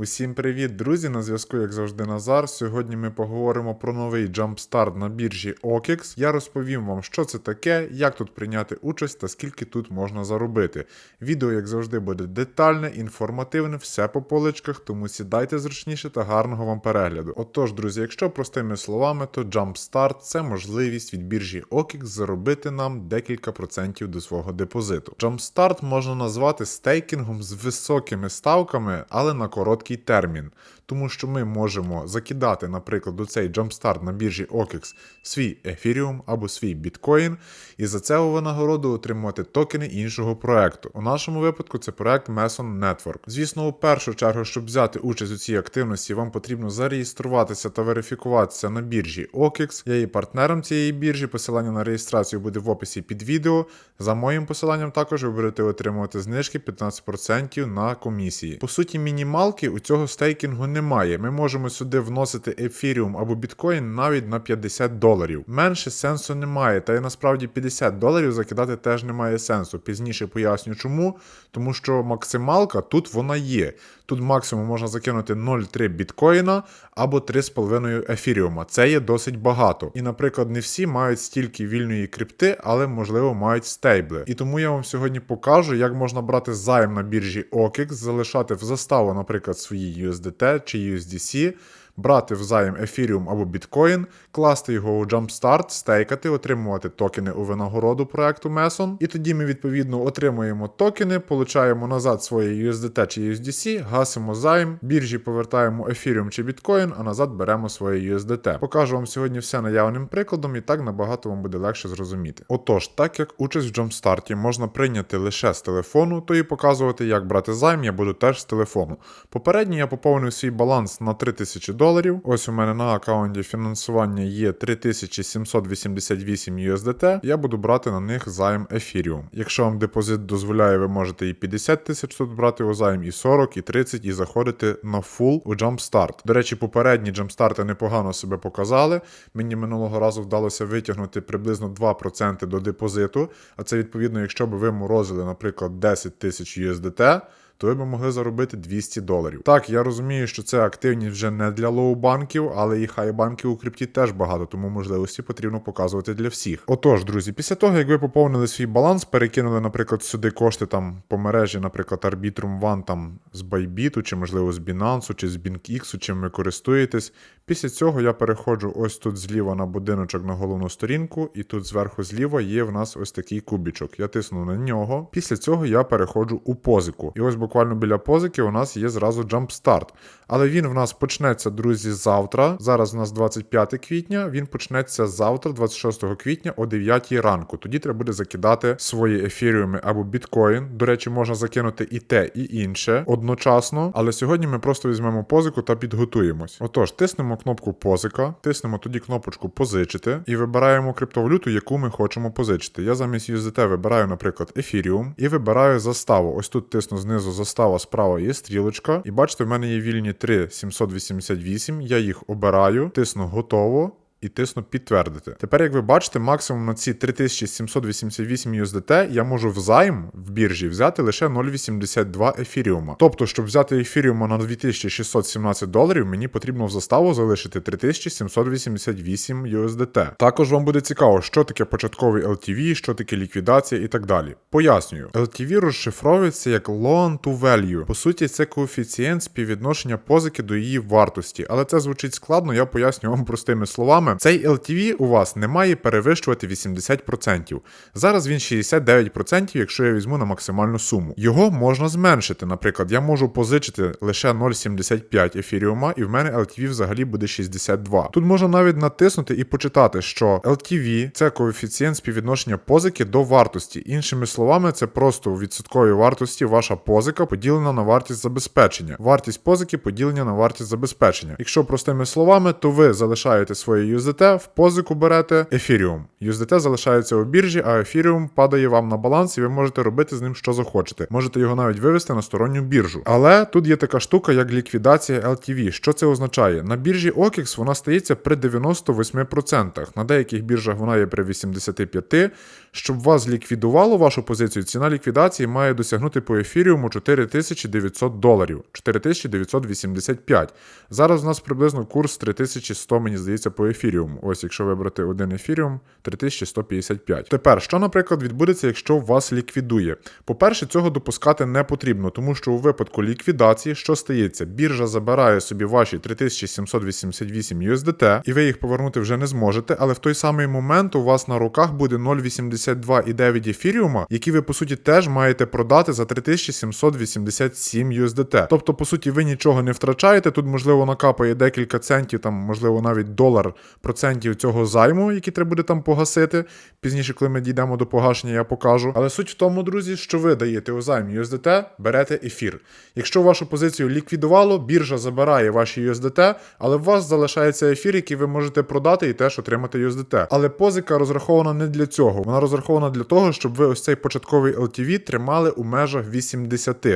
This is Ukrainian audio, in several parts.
Усім привіт, друзі! На зв'язку, як завжди, Назар. Сьогодні ми поговоримо про новий джампстарт на біржі OKEX. Я розповім вам, що це таке, як тут прийняти участь та скільки тут можна заробити. Відео, як завжди, буде детальне, інформативне, все по поличках, тому сідайте зручніше та гарного вам перегляду. Отож, друзі, якщо простими словами, то джампстарт це можливість від біржі OKEX заробити нам декілька процентів до свого депозиту. Джампстарт можна назвати стейкінгом з високими ставками, але на короткий термін. Тому що ми можемо закидати, наприклад, у цей джампстарт на біржі OKEX свій Ethereum або свій біткоін, і за це винагороду отримувати токени іншого проекту. У нашому випадку це проект Meson Network. Звісно, у першу чергу, щоб взяти участь у цій активності, вам потрібно зареєструватися та верифікуватися на біржі OKEX. Я є партнером цієї біржі. Посилання на реєстрацію буде в описі під відео. За моїм посиланням також ви будете отримувати знижки 15% на комісії. По суті, мінімалки у цього стейкінгу немає. Ми можемо сюди вносити ефіріум або біткоін навіть на 50 доларів. Менше сенсу немає, та й насправді 50 доларів закидати теж немає сенсу. Пізніше поясню чому. Тому що максималка тут вона є. Тут максимум можна закинути 0,3 біткоїна або 3,5 ефіріума. Це є досить багато. І, наприклад, не всі мають стільки вільної крипти, але можливо мають стейбли. І тому я вам сьогодні покажу, як можна брати займ на біржі OKEX, залишати в заставу, наприклад, свої USDT чи USDC. Брати взаєм ефіріум або біткоін, класти його у Jumpstart, стейкати, отримувати токени у винагороду проекту Meson. І тоді ми відповідно отримуємо токени, получаємо назад своє USDT чи USDC, гасимо займ, біржі повертаємо ефіріум чи біткоін, а назад беремо своє USDT. Покажу вам сьогодні все наявним прикладом, і так набагато вам буде легше зрозуміти. Отож, так як участь в Jumpstart можна прийняти лише з телефону, то і показувати, як брати займ, я буду теж з телефону. Попередньо я поповнив свій баланс на 3000 доларів. Ось у мене на аккаунті фінансування є 3788 USDT. Я буду брати на них займ Ethereum. Якщо вам депозит дозволяє, ви можете і 50 тисяч тут брати у займ, і 40, і 30, і заходити на фул у Jumpstart. До речі, попередні джампстарти непогано себе показали. Мені минулого разу вдалося витягнути приблизно 2% до депозиту. А це відповідно, якщо б ви морозили, наприклад, 10 тисяч USDT, то ви б могли заробити 200 доларів. Так, я розумію, що це активність вже не для лоу-банків, але і хай-банків у крипті теж багато, тому можливості потрібно показувати для всіх. Отож, друзі, після того, як ви поповнили свій баланс, перекинули, наприклад, сюди кошти там по мережі, наприклад, Arbitrum One там з Bybit, чи можливо з Binance, чи з BinkX, чим ви користуєтесь. Після цього я переходжу ось тут зліва на будиночок на головну сторінку, і тут зверху зліва є в нас ось такий кубічок. Я тисну на нього. Після цього я переходжу у позику. І ось буквально біля позики у нас є зразу Jumpstart. Але він в нас почнеться, друзі, завтра. Зараз у нас 25 квітня. Він почнеться завтра, 26 квітня, о 9 ранку. Тоді треба буде закидати свої ефіріуми або біткоін. До речі, можна закинути і те, і інше одночасно. Але сьогодні ми просто візьмемо позику та підготуємось. Отож, тиснемо кнопку позика, тиснемо тоді кнопочку позичити і вибираємо криптовалюту, яку ми хочемо позичити. Я замість USDT вибираю, наприклад, Ethereum і вибираю заставу. Ось тут тисну знизу застава, справа є стрілочка. І бачите, в мене є вільні 3 788. Я їх обираю, тисну готово. І тисну підтвердити. Тепер, як ви бачите, максимум на ці 3788 USDT я можу взайм в біржі взяти лише 0,82 ефіріума. Тобто, щоб взяти ефіріума на 2617 доларів, мені потрібно в заставу залишити 3788 USDT. Також вам буде цікаво, що таке початковий LTV, що таке ліквідація і так далі. Пояснюю, LTV розшифровується як loan to value. По суті, це коефіцієнт співвідношення позики до її вартості, але це звучить складно, я поясню вам простими словами. Цей LTV у вас не має перевищувати 80%. Зараз він 69%, якщо я візьму на максимальну суму. Його можна зменшити. Наприклад, я можу позичити лише 0,75 ефіріума, і в мене LTV взагалі буде 62. Тут можна навіть натиснути і почитати, що LTV це коефіцієнт співвідношення позики до вартості. Іншими словами, це просто у відсотковій вартості ваша позика поділена на вартість забезпечення. Вартість позики поділення на вартість забезпечення. Якщо простими словами, то ви залишаєте своє USDT, в позику берете Ethereum. USDT залишається у біржі, а Ethereum падає вам на баланс, і ви можете робити з ним що захочете. Можете його навіть вивести на сторонню біржу. Але тут є така штука, як ліквідація LTV. Що це означає? На біржі OKEX вона стається при 98%. На деяких біржах вона є при 85%. Щоб вас ліквідувало вашу позицію, ціна ліквідації має досягнути по ефіріуму 4900 доларів, 4985. Зараз у нас приблизно курс 3100, мені здається, по ефіріуму. Ось, якщо вибрати один ефіріум, 3155. Тепер, що, наприклад, відбудеться, якщо вас ліквідує? По-перше, цього допускати не потрібно, тому що у випадку ліквідації, що стається? Біржа забирає собі ваші 3788 USDT, і ви їх повернути вже не зможете, але в той самий момент у вас на руках буде 0,82,9 ефіріума, які ви по суті теж маєте продати за 3787 USDT. Тобто, по суті, ви нічого не втрачаєте. Тут, можливо, накапає декілька центів, там, можливо, навіть долар процентів цього займу, який треба буде там погасити. Пізніше, коли ми дійдемо до погашення, я покажу. Але суть в тому, друзі, що ви даєте у займ USDT, берете ефір. Якщо вашу позицію ліквідувало, біржа забирає ваші USDT, але у вас залишається ефір, який ви можете продати і теж отримати USDT. Але позика розрахована не для цього. Вона розрахована для того, щоб ви ось цей початковий LTV тримали у межах 80.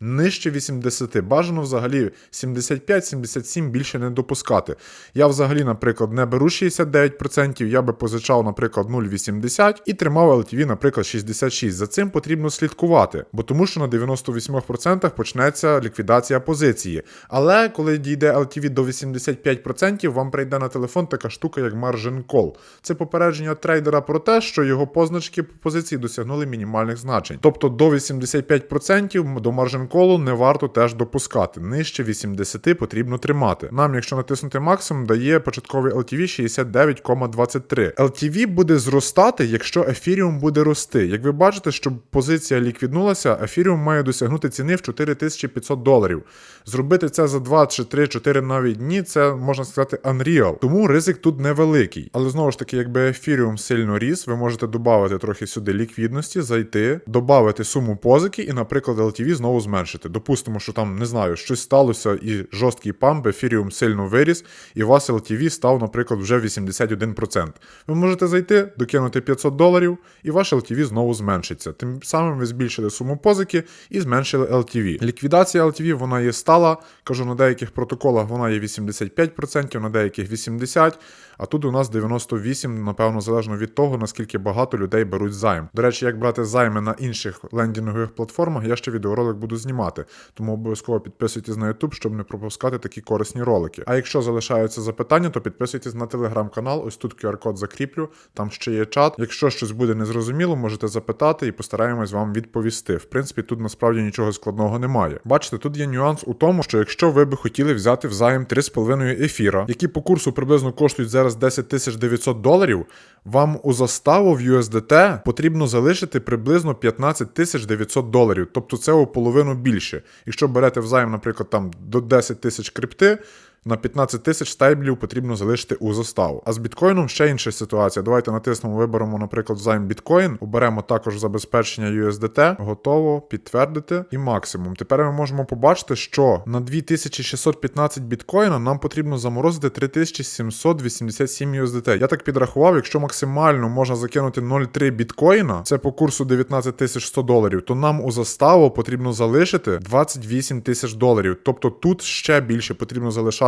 Нижче 80. Бажано взагалі 75-77 більше не допускати. Я взагалі, наприклад, не беру 69%, я би позичав, наприклад, 0,80 і тримав LTV, наприклад, 66. За цим потрібно слідкувати, бо тому що на 98% почнеться ліквідація позиції. Але коли дійде LTV до 85%, вам прийде на телефон така штука, як margin call. Це попередження трейдера про те, що його позначки по позиції досягнули мінімальних значень. Тобто до 85% до margin колу не варто теж допускати. Нижче 80 потрібно тримати. Нам, якщо натиснути максимум, дає початковий LTV 69,23. LTV буде зростати, якщо ефіріум буде рости. Як ви бачите, щоб позиція ліквіднулася, ефіріум має досягнути ціни в 4500 доларів. Зробити це за 2 чи 3, 4 навіть дні, це можна сказати unreal. Тому ризик тут невеликий. Але знову ж таки, якби ефіріум сильно ріс, ви можете додати трохи сюди ліквідності, зайти, додати суму позики і, наприклад, LTV знову зменшити. Допустимо, що там не знаю, щось сталося і жорсткий памп, ефіріум сильно виріс, і у вас LTV став, наприклад, вже 81%. Ви можете зайти, докинути 500 доларів, і ваш LTV знову зменшиться. Тим самим ви збільшили суму позики і зменшили LTV. Ліквідація LTV вона є стала. Кажу, на деяких протоколах вона є 85%, на деяких 80%. А тут у нас 98, напевно, залежно від того, наскільки багато людей беруть займ. До речі, як брати займи на інших лендінгових платформах, я ще відеоролик буду знімати. Тому обов'язково підписуйтесь на YouTube, щоб не пропускати такі корисні ролики. А якщо залишаються запитання, то підписуйтесь на телеграм-канал. Ось тут QR-код закріплю, там ще є чат. Якщо щось буде незрозуміло, можете запитати і постараємось вам відповісти. В принципі, тут насправді нічого складного немає. Бачите, тут є нюанс у тому, що якщо ви би хотіли взяти взаєм 3,5 ефіра, які по курсу приблизно коштують зараз 10 900 доларів, вам у заставу в USDT потрібно залишити приблизно 15 900 доларів, тобто це у половину більше. Якщо берете взаєм, наприклад, там до 10 тисяч крипти. На 15 тисяч стейблів потрібно залишити у заставу. А з біткоїном ще інша ситуація. Давайте натиснемо, виберемо, наприклад, займ біткоін, оберемо також забезпечення USDT, готово, підтвердити і максимум. Тепер ми можемо побачити, що на 2615 біткоїна нам потрібно заморозити 3787 USDT. Я так підрахував, якщо максимально можна закинути 0,3 біткоїна, це по курсу 19100 доларів, то нам у заставу потрібно залишити 28 тисяч доларів. Тобто тут ще більше потрібно залишати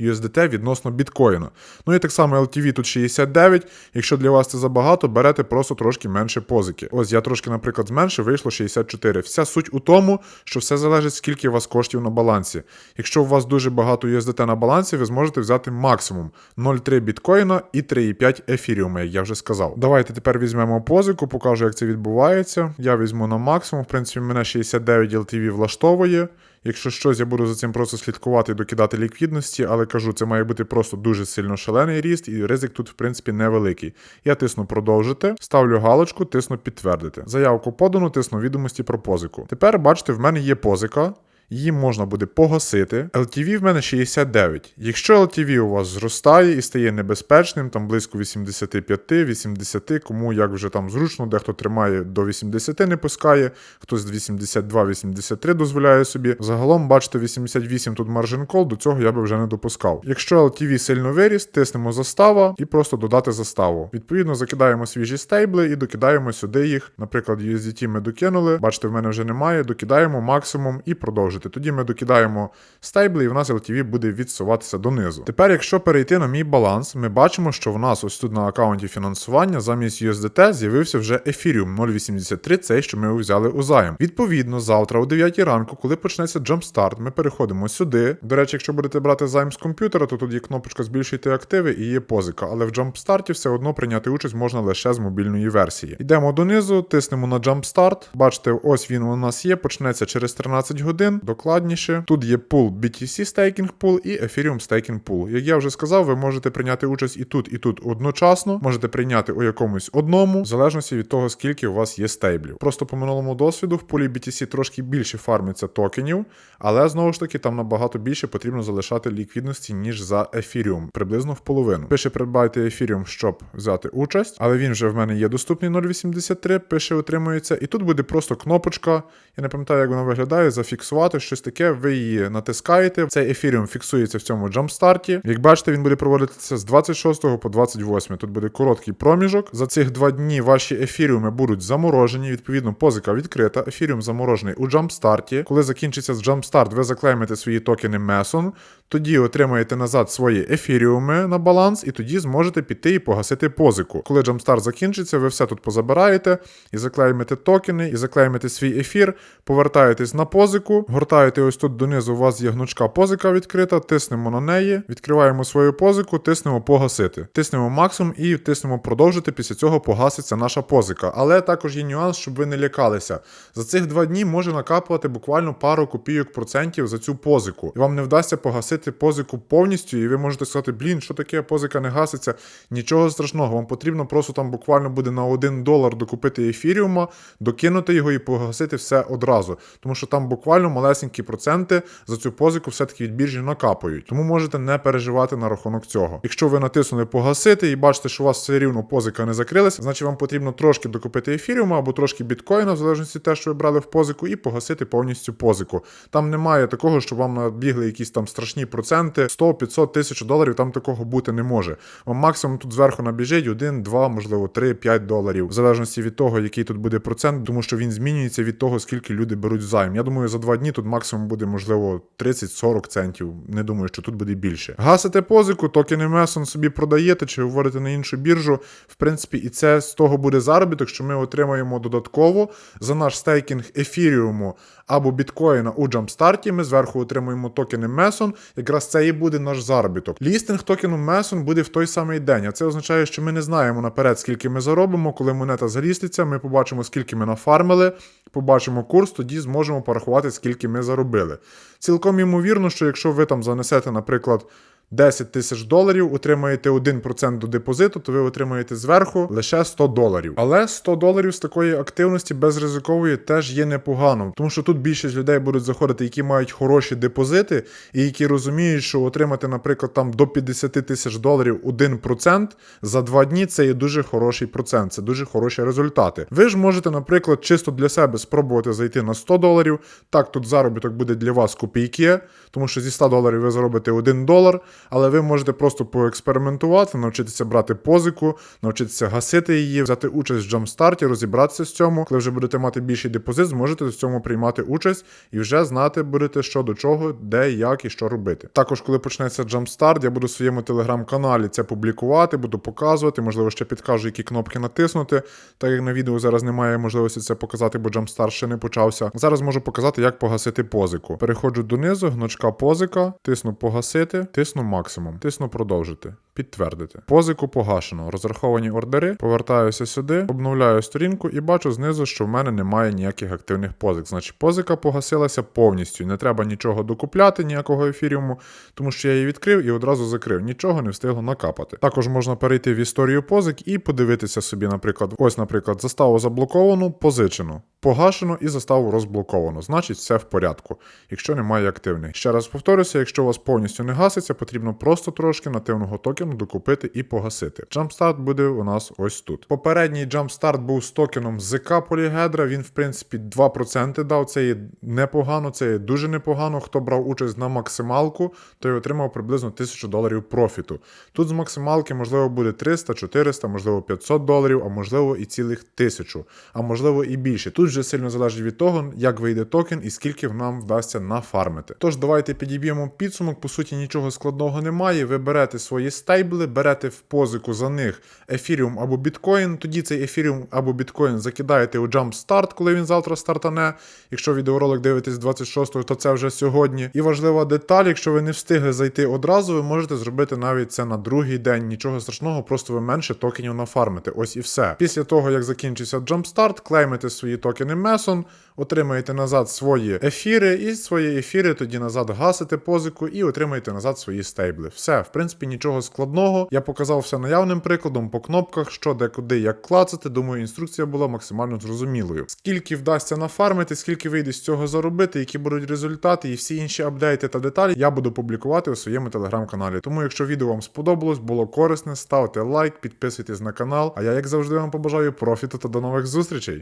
USDT відносно біткоїна. Ну і так само LTV тут 69. Якщо для вас це забагато, берете просто трошки менше позики. Ось я трошки, наприклад, зменшив, вийшло 64. Вся суть у тому, що все залежить, скільки у вас коштів на балансі. Якщо у вас дуже багато USDT на балансі, ви зможете взяти максимум 0,3 біткоїна і 3,5 ефіріума, як я вже сказав. Давайте тепер візьмемо позику, покажу, як це відбувається. Я візьму на максимум. В принципі, мене 69 LTV влаштовує. Якщо щось, я буду за цим просто слідкувати і докидати ліквідності, але кажу, це має бути просто дуже сильно шалений ріст, і ризик тут, в принципі, невеликий. Я тисну продовжити, ставлю галочку, тисну підтвердити. Заявку подано, тисну відомості про позику. Тепер, бачите, в мене є позика. Її можна буде погасити. LTV в мене 69. Якщо LTV у вас зростає і стає небезпечним, там близько 85-80, кому як вже там зручно, дехто тримає до 80, не пускає, хтось 82-83 дозволяє собі. Загалом, бачите, 88 тут margin call, до цього я би вже не допускав. Якщо LTV сильно виріс, тиснемо застава і просто додати заставу. Відповідно, закидаємо свіжі стейбли і докидаємо сюди їх. Наприклад, USDT ми докинули. Бачите, в мене вже немає. Докидаємо максимум і продовжити продовжити. Тоді ми докидаємо стейбли, і в нас LTV буде відсуватися донизу. Тепер, якщо перейти на мій баланс, ми бачимо, що в нас ось тут на аккаунті фінансування замість USDT з'явився вже Ethereum 0.83, цей, що ми взяли у займ. Відповідно, завтра о 9 ранку, коли почнеться Jumpstart, ми переходимо сюди. До речі, якщо будете брати займ з комп'ютера, то тут є кнопочка збільшити активи і є позика. Але в Jumpstart все одно прийняти участь можна лише з мобільної версії. Йдемо донизу, тиснемо на Jumpstart. Бачите, ось він у нас є. Почнеться через 13 годин. Докладніше. Тут є пул BTC Staking Pool і Ethereum Staking Pool. Як я вже сказав, ви можете прийняти участь і тут, і тут одночасно. Можете прийняти у якомусь одному, в залежності від того, скільки у вас є стейблів. Просто по минулому досвіду в пулі BTC трошки більше фармиться токенів, але знову ж таки там набагато більше потрібно залишати ліквідності, ніж за Ethereum, приблизно в половину. Пише придбайте Ethereum, щоб взяти участь, але він вже в мене є доступний 0.83, пише утримується, і тут буде просто кнопочка. Я не пам'ятаю, як вона виглядає, зафіксувати щось таке. Ви її натискаєте. Цей Ethereum фіксується в цьому джампстарті. Як бачите, він буде проводитися з 26 по 28. Тут буде короткий проміжок. За цих два дні ваші ефіріуми будуть заморожені. Відповідно, позика відкрита. Ефіріум заморожений у джампстарті. Коли закінчиться джампстарт, ви заклеймите свої токени Meson, тоді отримаєте назад свої ефіріуми на баланс, і тоді зможете піти і погасити позику. Коли джампстарт закінчиться, ви все тут позабираєте і заклеймите токени, і заклеймите свій ефір, повертаєтесь на позику, гортаєте ось тут донизу. У вас є гнучка позика відкрита, тиснемо на неї, відкриваємо свою позику, тиснемо погасити. Тиснемо максимум і тиснемо продовжити. Після цього погаситься наша позика. Але також є нюанс, щоб ви не лякалися. За цих два дні може накапувати буквально пару копійок процентів за цю позику. І вам не вдасться погасити позику повністю, і ви можете сказати, блін, що таке позика не гаситься. Нічого страшного, вам потрібно просто там буквально буде на 1 долар докупити ефіріума, докинути його і погасити все одразу. Тому що там буквально малесенькі проценти за цю позику все-таки від біржі накапають. Тому можете не переживати на рахунок цього. Якщо ви натиснули погасити і бачите, що у вас все рівно позика не закрилася, значить вам потрібно трошки докупити ефіріума або трошки біткоїна, в залежності від те, що ви брали в позику, і погасити повністю позику. Там немає такого, що вам набігли якісь там страшні проценти, 100, 500 тисяч доларів, там такого бути не може. Вам максимум тут зверху набіжить 1, 2, можливо, 3, 5 доларів, в залежності від того, який тут буде процент, тому що він змінюється від того, скільки люди беруть займ. Я думаю, за два дні тут максимум буде, можливо, 30-40 центів. Не думаю, що тут буде більше. Гасите позику, токени Meson собі продаєте чи виводите на іншу біржу. В принципі, і це з того буде заробіток, що ми отримаємо додатково за наш стейкінг ефіріуму або біткоїна у джампстарті. Ми зверху отримуємо токени Meson. Якраз це і буде наш заробіток. Лістинг токену Meson буде в той самий день. А це означає, що ми не знаємо наперед, скільки ми заробимо. Коли монета заліститься, ми побачимо, скільки ми нафармили, побачимо курс, тоді зможемо порахувати, скільки ми заробили. Цілком ймовірно, що якщо ви там занесете, наприклад. 10 тисяч доларів, отримаєте 1% до депозиту, то ви отримаєте зверху лише 100 доларів. Але 100 доларів з такої активності безризикової теж є непогано, тому що тут більшість людей будуть заходити, які мають хороші депозити, і які розуміють, що отримати, наприклад, там до 50 тисяч доларів 1% за 2 дні це є дуже хороший процент, це дуже хороші результати. Ви ж можете, наприклад, чисто для себе спробувати зайти на 100 доларів. Так, тут заробіток буде для вас копійки, тому що зі 100 доларів ви заробите 1 долар але ви можете просто поекспериментувати, навчитися брати позику, навчитися гасити її, взяти участь в джамстарті, розібратися з цьому. Коли вже будете мати більший депозит, зможете в цьому приймати участь і вже знати будете, що до чого, де, як і що робити. Також, коли почнеться джамстарт, я буду в своєму телеграм-каналі це публікувати, буду показувати, можливо, ще підкажу, які кнопки натиснути. Так як на відео зараз немає можливості це показати, бо джамстарт ще не почався. Зараз можу показати, як погасити позику. Переходжу донизу, гнучка позика, тисну погасити, тисну максимум. Тисну продовжити. Підтвердити. Позику погашено. Розраховані ордери. Повертаюся сюди, обновляю сторінку і бачу знизу, що в мене немає ніяких активних позик. Значить, позика погасилася повністю. Не треба нічого докупляти, ніякого ефіріуму, тому що я її відкрив і одразу закрив. Нічого не встигло накапати. Також можна перейти в історію позик і подивитися собі, наприклад, ось, наприклад, заставу заблоковану, позичену. Погашено і заставу розблоковано. Значить, все в порядку, якщо немає активних. Ще раз повторюся, якщо у вас повністю не гаситься, потрібно просто трошки нативного токену токен докупити і погасити. Jumpstart буде у нас ось тут. Попередній Jumpstart був з токеном ЗК Полігедра. Він, в принципі, 2% дав. Це є непогано, це є дуже непогано. Хто брав участь на максималку, той отримав приблизно 1000 доларів профіту. Тут з максималки можливо буде 300, 400, можливо 500 доларів, а можливо і цілих 1000, а можливо і більше. Тут вже сильно залежить від того, як вийде токен і скільки нам вдасться нафармити. Тож давайте підіб'ємо підсумок. По суті, нічого складного немає. Ви берете свої стейбли, берете в позику за них ефіріум або біткоін. Тоді цей ефіріум або біткоін закидаєте у Jumpstart, коли він завтра стартане. Якщо відеоролик дивитесь 26-го, то це вже сьогодні. І важлива деталь, якщо ви не встигли зайти одразу, ви можете зробити навіть це на другий день. Нічого страшного, просто ви менше токенів нафармите. Ось і все. Після того, як закінчиться Jumpstart, клеймите свої токени Meson, отримаєте назад свої ефіри, і свої ефіри тоді назад гасите позику і отримаєте назад свої стейбли. Все, в принципі, нічого складного. Я показав все наявним прикладом по кнопках, що де куди як клацати. Думаю, інструкція була максимально зрозумілою. Скільки вдасться нафармити, скільки вийде з цього заробити, які будуть результати і всі інші апдейти та деталі я буду публікувати у своєму телеграм-каналі. Тому, якщо відео вам сподобалось, було корисне, ставте лайк, підписуйтесь на канал. А я, як завжди, вам побажаю профіту та до нових зустрічей.